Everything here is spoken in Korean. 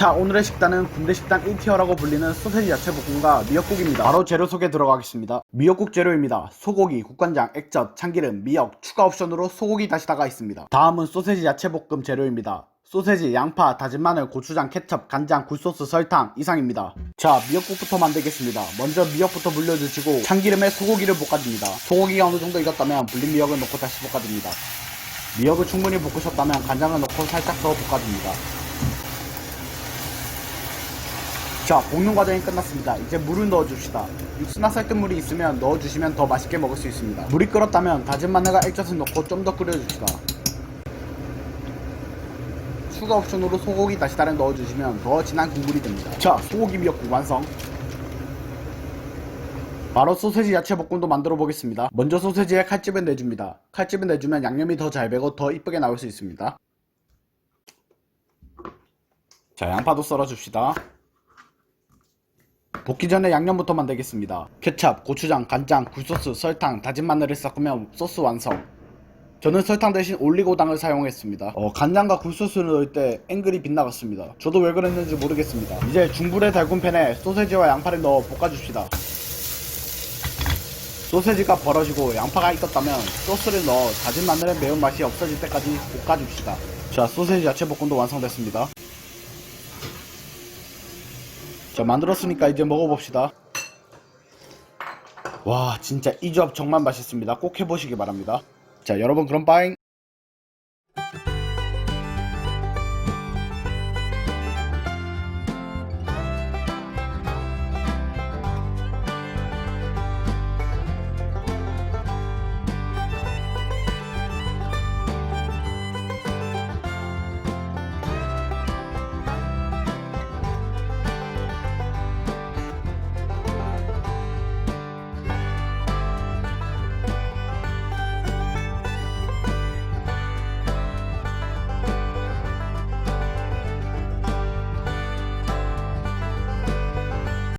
자 오늘의 식단은 군대 식단 1티어라고 불리는 소세지 야채 볶음과 미역국입니다. 바로 재료 소개 들어가겠습니다. 미역국 재료입니다. 소고기, 국간장, 액젓, 참기름, 미역 추가 옵션으로 소고기 다시다가 있습니다. 다음은 소세지 야채 볶음 재료입니다. 소세지, 양파, 다진 마늘, 고추장, 케첩, 간장, 굴소스, 설탕 이상입니다. 자 미역국부터 만들겠습니다. 먼저 미역부터 물려주시고 참기름에 소고기를 볶아줍니다. 소고기가 어느 정도 익었다면 불린 미역을 넣고 다시 볶아줍니다. 미역을 충분히 볶으셨다면 간장을 넣고 살짝 더 볶아줍니다 자 볶는 과정이 끝났습니다. 이제 물을 넣어줍시다. 육수나 쌀뜨물이 있으면 넣어주시면 더 맛있게 먹을 수 있습니다. 물이 끓었다면 다진 마늘과 액젓을 넣고 좀 더 끓여줍시다. 추가 옵션으로 소고기 다시다를 넣어주시면 더 진한 국물이 됩니다. 자 소고기 미역국 완성. 바로 소세지 야채 볶음도 만들어 보겠습니다. 먼저 소세지에 칼집을 내줍니다. 칼집을 내주면 양념이 더 잘 배고 더 이쁘게 나올 수 있습니다. 자 양파도 썰어줍시다 볶기 전에 양념부터 만들겠습니다. 케찹, 고추장, 간장, 굴소스, 설탕, 다진 마늘을 섞으면 소스 완성. 저는 설탕 대신 올리고당을 사용했습니다. 어, 간장과 굴소스를 넣을 때 앵글이 빗나갔습니다. 저도 왜 그랬는지 모르겠습니다. 이제 중불의 달군 팬에 소세지와 양파를 넣어 볶아줍시다. 소세지가 벌어지고 양파가 익었다면 소스를 넣어 다진 마늘의 매운맛이 없어질 때까지 볶아줍시다. 자, 소세지 야채 볶음도 완성됐습니다. 자 만들었으니까 이제 먹어봅시다. 와 진짜 이 조합 정말 맛있습니다. 꼭 해보시기 바랍니다. 자 여러분 그럼 빠잉